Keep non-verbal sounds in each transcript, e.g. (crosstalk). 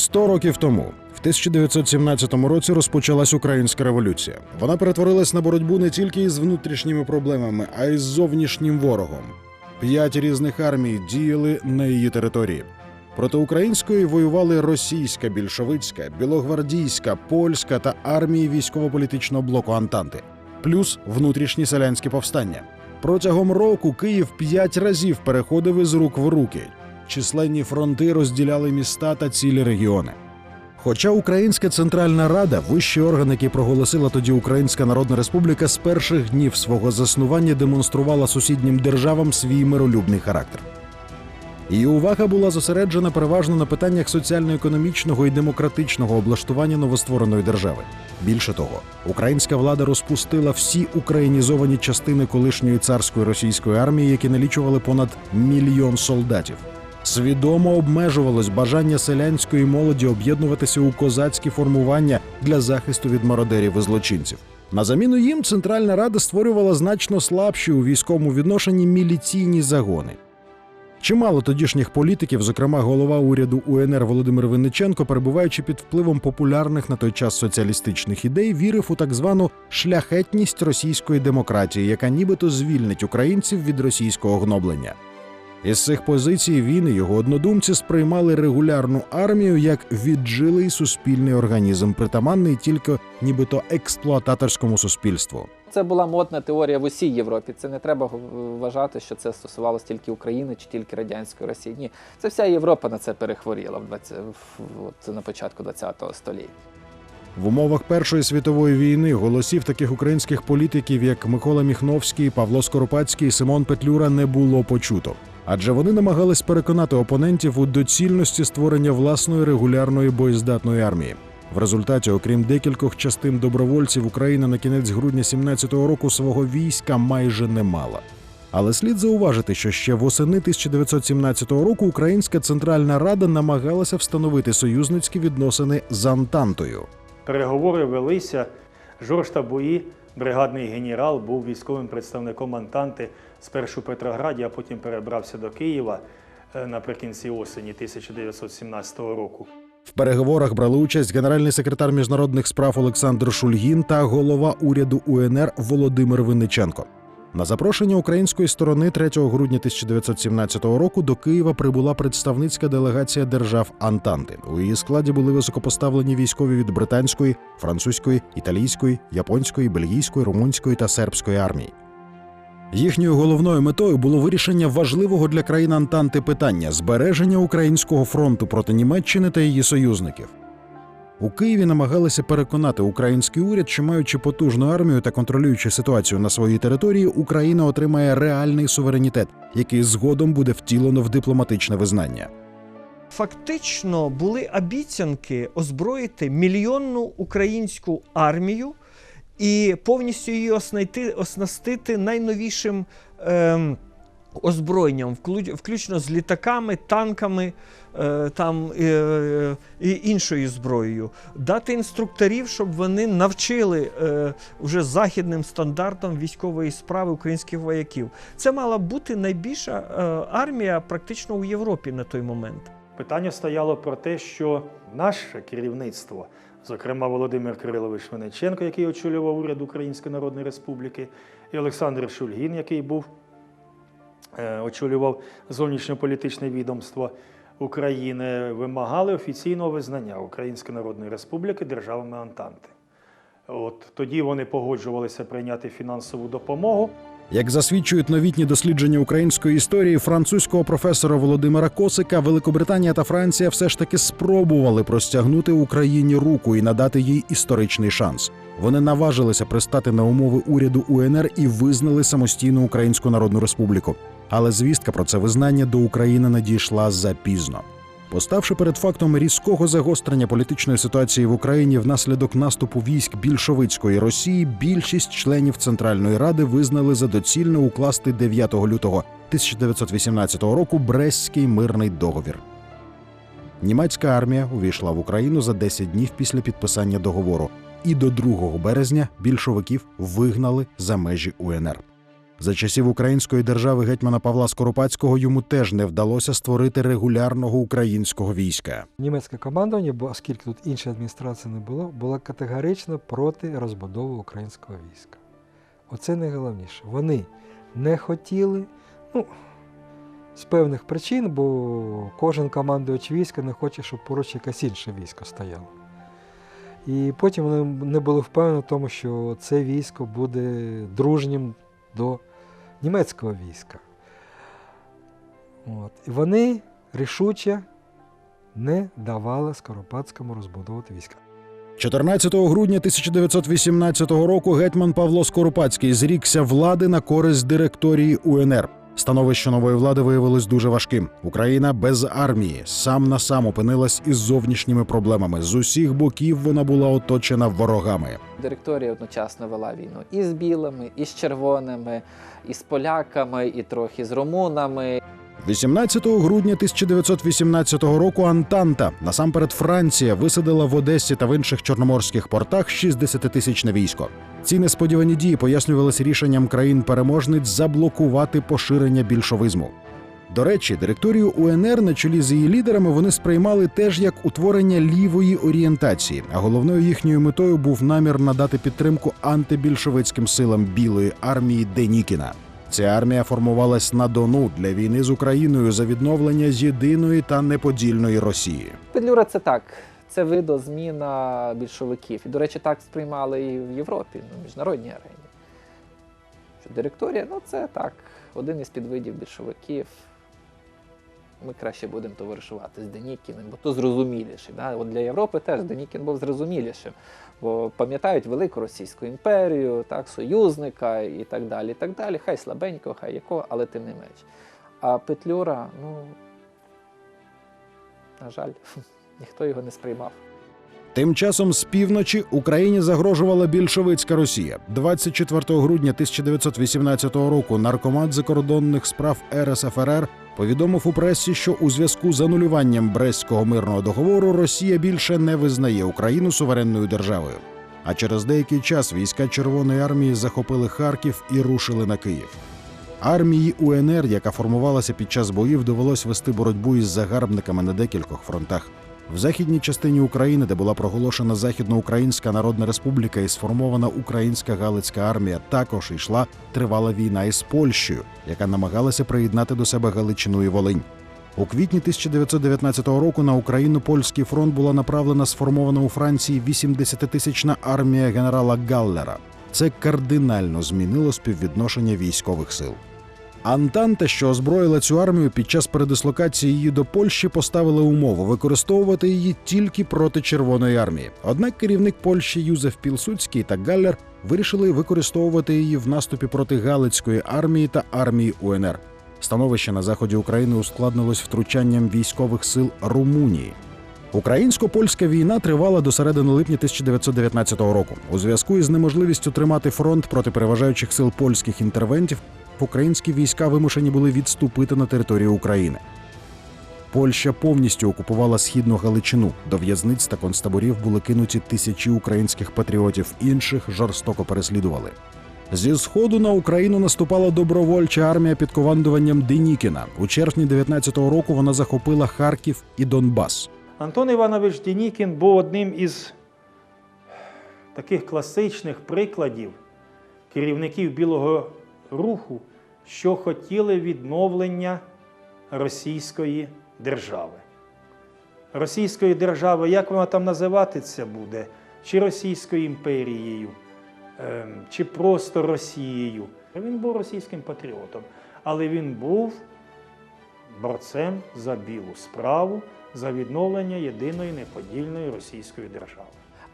Сто років тому, в 1917 році, розпочалась українська революція. Вона перетворилась на боротьбу не тільки із внутрішніми проблемами, а й з зовнішнім ворогом. П'ять різних армій діяли на її території. Проти української воювали російська, більшовицька, білогвардійська, польська та армії військово-політичного блоку Антанти, плюс внутрішні селянські повстання. Протягом року Київ п'ять разів переходив із рук в руки. Численні фронти розділяли міста та цілі регіони. Хоча Українська Центральна Рада, вищий орган, який проголосила тоді Українська Народна Республіка, з перших днів свого заснування демонструвала сусіднім державам свій миролюбний характер. Її увага була зосереджена переважно на питаннях соціально-економічного і демократичного облаштування новоствореної держави. Більше того, українська влада розпустила всі українізовані частини колишньої царської російської армії, які налічували понад мільйон солдатів. Свідомо обмежувалось бажання селянської молоді об'єднуватися у козацькі формування для захисту від мародерів і злочинців. На заміну їм Центральна Рада створювала значно слабші у військовому відношенні міліційні загони. Чимало тодішніх політиків, зокрема голова уряду УНР Володимир Винниченко, перебуваючи під впливом популярних на той час соціалістичних ідей, вірив у так звану шляхетність російської демократії, яка нібито звільнить українців від російського гноблення. Із цих позицій він і його однодумці сприймали регулярну армію як віджилий суспільний організм, притаманний тільки нібито експлуататорському суспільству. Це була модна теорія в усій Європі. Це не треба вважати, що це стосувалося тільки України чи тільки радянської Росії. Ні, це вся Європа на це перехворіла в 20, в, от, на початку ХХ століття. В умовах Першої світової війни голосів таких українських політиків, як Микола Міхновський, Павло Скоропадський Симон Петлюра, не було почуто. Адже вони намагались переконати опонентів у доцільності створення власної регулярної боєздатної армії. В результаті, окрім декількох частин добровольців, Україна на кінець грудня 17-го року свого війська майже не мала. Але слід зауважити, що ще восени 1917 року Українська Центральна Рада намагалася встановити союзницькі відносини з Антантою. Переговори велися. Жорж Табуї, бригадний генерал, був військовим представником Антанти спершу в Петрограді, а потім перебрався до Києва е, наприкінці осені 1917 року. В переговорах брали участь генеральний секретар міжнародних справ Олександр Шульгін та голова уряду УНР Володимир Винниченко. На запрошення української сторони 3 грудня 1917 року до Києва прибула представницька делегація держав Антанти. У її складі були високопоставлені військові від британської, французької, італійської, японської, бельгійської, румунської та сербської армій. Їхньою головною метою було вирішення важливого для країн Антанти питання збереження українського фронту проти Німеччини та її союзників. У Києві намагалися переконати український уряд, що маючи потужну армію та контролюючи ситуацію на своїй території, Україна отримає реальний суверенітет, який згодом буде втілено в дипломатичне визнання. Фактично були обіцянки озброїти мільйонну українську армію і повністю її оснайти, оснастити найновішим ем, озброєнням, включно з літаками, танками е, там, е, е, і іншою зброєю. Дати інструкторів, щоб вони навчили е, вже західним стандартам військової справи українських вояків. Це мала бути найбільша е, армія практично у Європі на той момент. Питання стояло про те, що наше керівництво, зокрема Володимир Кирилович Винниченко, який очолював уряд Української Народної Республіки, і Олександр Шульгін, який був е, очолював зовнішньополітичне відомство України, вимагали офіційного визнання Української Народної Республіки державами Антанти. От тоді вони погоджувалися прийняти фінансову допомогу. Як засвідчують новітні дослідження української історії французького професора Володимира Косика, Великобританія та Франція все ж таки спробували простягнути Україні руку і надати їй історичний шанс. Вони наважилися пристати на умови уряду УНР і визнали самостійну Українську Народну Республіку. Але звістка про це визнання до України надійшла запізно. Поставши перед фактом різкого загострення політичної ситуації в Україні внаслідок наступу військ більшовицької Росії, більшість членів Центральної Ради визнали за доцільне укласти 9 лютого 1918 року Брестський мирний договір. Німецька армія увійшла в Україну за 10 днів після підписання договору, і до 2 березня більшовиків вигнали за межі УНР. За часів української держави гетьмана Павла Скоропадського йому теж не вдалося створити регулярного українського війська. Німецьке командування, бо оскільки тут іншої адміністрації не було, було категорично проти розбудови українського війська. Оце найголовніше. Вони не хотіли, ну, з певних причин, бо кожен командувач війська не хоче, щоб поруч якесь інше військо стояло. І потім вони не були впевнені в тому, що це військо буде дружнім до німецького війська. От. І вони рішуче не давали Скоропадському розбудовувати війська. 14 грудня 1918 року гетьман Павло Скоропадський зрікся влади на користь директорії УНР. Становище нової влади виявилось дуже важким. Україна без армії сам на сам опинилась із зовнішніми проблемами. З усіх боків вона була оточена ворогами. Директорія одночасно вела війну і з білими, і з червоними, і з поляками, і трохи з румунами. 18 грудня 1918 року Антанта, насамперед Франція, висадила в Одесі та в інших чорноморських портах 60-тисячне військо. Ці несподівані дії пояснювалися рішенням країн-переможниць заблокувати поширення більшовизму. До речі, директорію УНР на чолі з її лідерами вони сприймали теж як утворення лівої орієнтації, а головною їхньою метою був намір надати підтримку антибільшовицьким силам Білої армії Денікіна. Ця армія формувалась на Дону для війни з Україною за відновлення єдиної та неподільної Росії. Петлюра це так. Це видозміна більшовиків. І, до речі, так сприймали і в Європі, на міжнародній арені. Що директорія, ну це так, один із підвидів більшовиків. Ми краще будемо товаришувати з Денікіним, бо то зрозуміліше. Да? От для Європи теж Денікін був зрозумілішим. Бо пам'ятають Велику Російську імперію, так, союзника і так далі. і так далі. Хай слабенько, хай якого, але тим не менш. А Петлюра, ну, на жаль, (laughs) ніхто його не сприймав. Тим часом з півночі Україні загрожувала більшовицька Росія. 24 грудня 1918 року наркомат закордонних справ РСФРР повідомив у пресі, що у зв'язку з анулюванням Брестського мирного договору Росія більше не визнає Україну суверенною державою. А через деякий час війська Червоної армії захопили Харків і рушили на Київ. Армії УНР, яка формувалася під час боїв, довелось вести боротьбу із загарбниками на декількох фронтах. В західній частині України, де була проголошена Західноукраїнська Народна Республіка і сформована Українська Галицька армія, також йшла тривала війна із Польщею, яка намагалася приєднати до себе Галичину і Волинь. У квітні 1919 року на Україну польський фронт була направлена сформована у Франції 80-тисячна армія генерала Галлера. Це кардинально змінило співвідношення військових сил. Антанта, що озброїла цю армію під час передислокації її до Польщі, поставила умову використовувати її тільки проти Червоної армії. Однак керівник Польщі Юзеф Пілсудський та Галлер вирішили використовувати її в наступі проти Галицької армії та армії УНР. Становище на заході України ускладнилось втручанням військових сил Румунії. Українсько-польська війна тривала до середини липня 1919 року. У зв'язку із неможливістю тримати фронт проти переважаючих сил польських інтервентів, українські війська вимушені були відступити на територію України. Польща повністю окупувала східну Галичину. До в'язниць та концтаборів були кинуті тисячі українських патріотів, інших жорстоко переслідували. Зі сходу на Україну наступала добровольча армія під командуванням Денікіна. У червні 19-го року вона захопила Харків і Донбас. Антон Іванович Денікін був одним із таких класичних прикладів керівників Білого руху, що хотіли відновлення Російської держави. Російської держави, як вона там називатися буде? Чи Російською імперією, ем, чи просто Росією. Він був російським патріотом, але він був борцем за білу справу, за відновлення єдиної неподільної російської держави.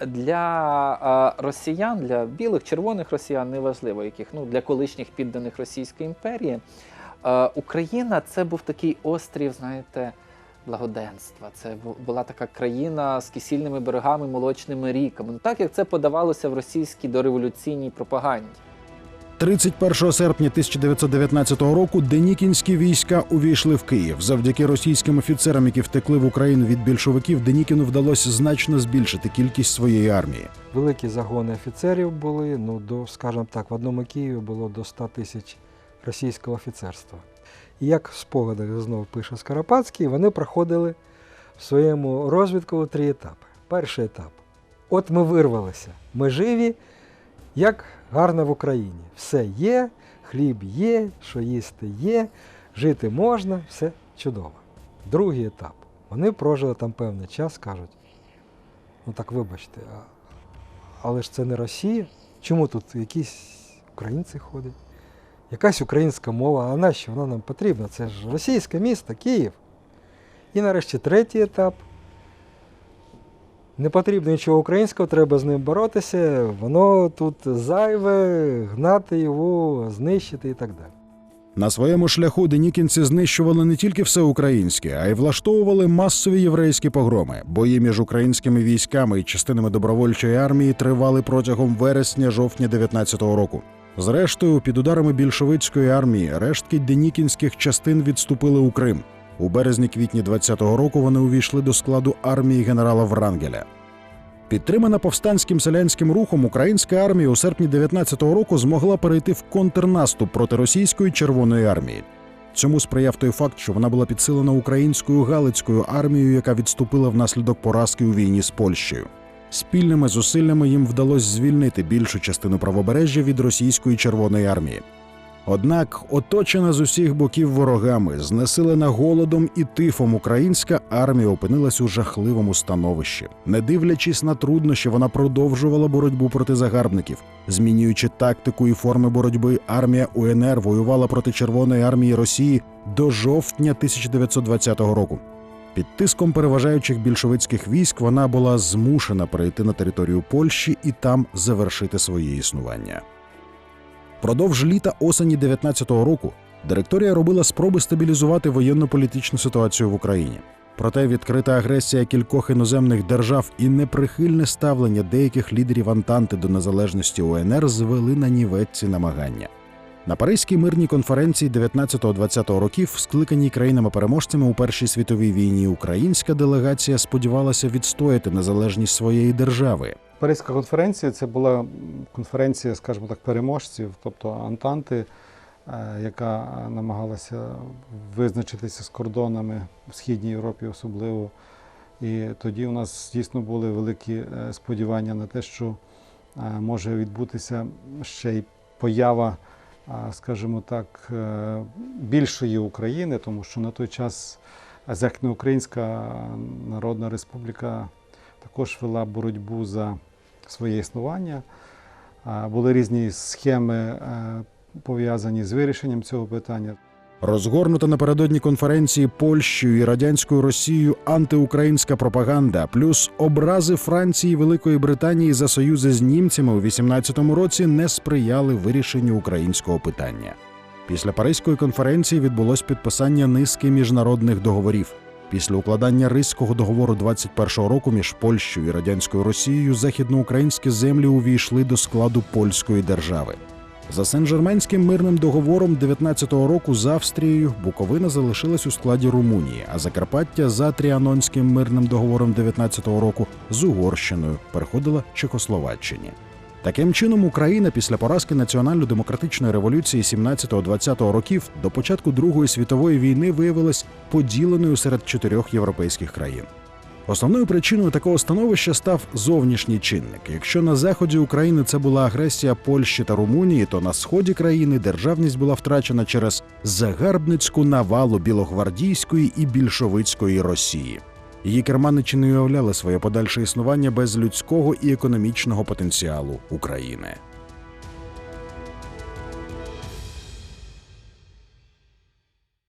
Для росіян, для білих, червоних росіян, неважливо яких, ну для колишніх підданих Російської імперії, Україна це був такий острів, знаєте, благоденства. Це була така країна з кисільними берегами, молочними ріками. Ну так як це подавалося в російській дореволюційній пропаганді. 31 серпня 1919 року денікінські війська увійшли в Київ. Завдяки російським офіцерам, які втекли в Україну від більшовиків, Денікіну вдалося значно збільшити кількість своєї армії. Великі загони офіцерів були. Ну, до, скажімо так, в одному Києві було до 100 тисяч російського офіцерства. І як спогадах знову пише Скоропадський, вони проходили в своєму розвідку три етапи. Перший етап. От ми вирвалися, ми живі, як гарно в Україні. Все є, хліб є, що їсти є, жити можна, все чудово. Другий етап. Вони прожили там певний час, кажуть. Ну так вибачте, а, але ж це не Росія. Чому тут якісь українці ходять? Якась українська мова, а нащо вона нам потрібна? Це ж російське місто, Київ. І нарешті третій етап. Не потрібно нічого українського, треба з ним боротися. Воно тут зайве, гнати його, знищити і так далі. На своєму шляху денікінці знищували не тільки все українське, а й влаштовували масові єврейські погроми. Бої між українськими військами і частинами добровольчої армії тривали протягом вересня-жовтня 19-го року. Зрештою, під ударами більшовицької армії рештки денікінських частин відступили у Крим. У березні-квітні 20-го року вони увійшли до складу армії генерала Врангеля. Підтримана повстанським селянським рухом, українська армія у серпні 19-го року змогла перейти в контрнаступ проти російської Червоної армії. Цьому сприяв той факт, що вона була підсилена українською галицькою армією, яка відступила внаслідок поразки у війні з Польщею. Спільними зусиллями їм вдалося звільнити більшу частину правобережжя від російської Червоної армії. Однак, оточена з усіх боків ворогами, знесилена голодом і тифом, українська армія опинилась у жахливому становищі. Не дивлячись на труднощі, вона продовжувала боротьбу проти загарбників. Змінюючи тактику і форми боротьби, армія УНР воювала проти Червоної армії Росії до жовтня 1920 року. Під тиском переважаючих більшовицьких військ вона була змушена перейти на територію Польщі і там завершити своє існування. Продовж літа осені 19-го року директорія робила спроби стабілізувати воєнно-політичну ситуацію в Україні. Проте відкрита агресія кількох іноземних держав і неприхильне ставлення деяких лідерів Антанти до незалежності УНР звели на нівець намагання. На Паризькій мирній конференції 19-20 років, скликаній країнами-переможцями у Першій світовій війні, українська делегація сподівалася відстояти незалежність своєї держави. Паризька конференція це була конференція, скажімо так, переможців, тобто Антанти, е, яка намагалася визначитися з кордонами в Східній Європі особливо. І тоді у нас дійсно були великі е, сподівання на те, що е, може відбутися ще й поява, скажімо так, більшої України, тому що на той час Західноукраїнська Народна Республіка також вела боротьбу за своє існування. Були різні схеми е, пов'язані з вирішенням цього питання. Розгорнута напередодні конференції Польщею і радянською Росією антиукраїнська пропаганда, плюс образи Франції і Великої Британії за союзи з німцями у 18-му році не сприяли вирішенню українського питання. Після Паризької конференції відбулось підписання низки міжнародних договорів. Після укладання Ризького договору 21-го року між Польщею і радянською Росією західноукраїнські землі увійшли до складу польської держави. За Сен-Жерменським мирним договором 19-го року з Австрією Буковина залишилась у складі Румунії, а Закарпаття за Тріанонським мирним договором 19-го року з Угорщиною переходила Чехословаччині. Таким чином, Україна після поразки національно-демократичної революції 17-20 років до початку Другої світової війни виявилась поділеною серед чотирьох європейських країн. Основною причиною такого становища став зовнішній чинник. Якщо на заході України це була агресія Польщі та Румунії, то на сході країни державність була втрачена через загарбницьку навалу білогвардійської і більшовицької Росії. Її керманичі не уявляли своє подальше існування без людського і економічного потенціалу України.